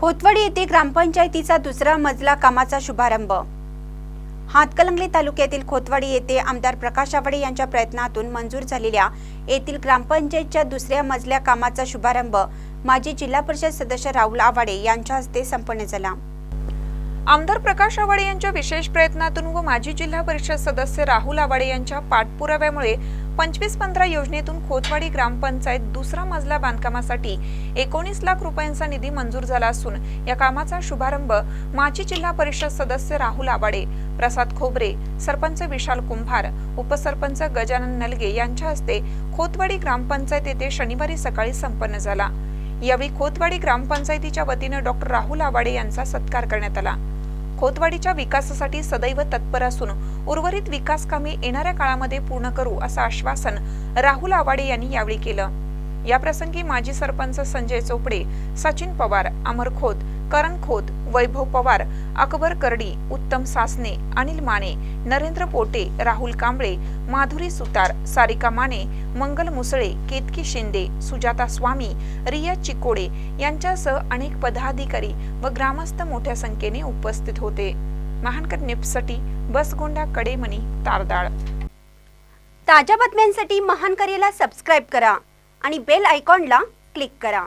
खोतवाडी येथे ग्रामपंचायतीचा दुसरा मजला कामाचा शुभारंभ. हातकलंगले तालुक्यातील खोतवाडी येथे आमदार प्रकाश आवाडे यांच्या प्रयत्नातून मंजूर झालेल्या येथील ग्रामपंचायतच्या दुसऱ्या मजल्या कामाचा शुभारंभ माजी जिल्हा परिषद सदस्य राहुल आवाडे यांच्या हस्ते संपन्न झाला. आमदार प्रकाश आवाडे यांच्या विशेष प्रयत्नातून व माजी जिल्हा परिषद सदस्य राहुल आवाडे यांच्या पाठपुराव्यामुळे पंचवीस पंधरा योजनेतून खोतवाडी ग्रामपंचायत दुसरा मजला बांधकामासाठी एकोणीस लाख रुपयांचा निधी मंजूर झाला असून या कामाचा शुभारंभ माजी जिल्हा परिषद सदस्य राहुल आवाडे प्रसाद खोबरे सरपंच विशाल कुंभार उपसरपंच गजानन नलगे यांच्या हस्ते खोतवाडी ग्रामपंचायत येथे शनिवारी सकाळी संपन्न झाला. यावेळी खोतवाडी ग्रामपंचायतीच्या वतीनं डॉक्टर राहुल आवाडे यांचा सत्कार करण्यात आला. खोतवाडीच्या विकासासाठी सदैव तत्पर असून उर्वरित विकास कामे येणाऱ्या काळामध्ये पूर्ण करू असं आश्वासन राहुल आवाडे यांनी यावेळी केलं. याप्रसंगी माजी सरपंच संजय चोपडे सचिन पवार अमर खोत करण खोत वैभव पवार अकबर करडी उत्तम सासने अनिल माने नरेंद्र पोटे राहुल कांबळे माधुरी सुतार सारिका माने मंगल मुसळे केतकी शिंदे सुजाता स्वामी रिया चिकोडे यांच्यासह अनेक पदाधिकारी व ग्रामस्थ मोठ्या संख्येने उपस्थित होते. महानकर निप्ससाठी बसगोंडा कडेमणी तारदाळ. ताज्या बातम्यांसाठी महानकरेला सबस्क्राईब करा आणि बेल आयकॉनला क्लिक करा.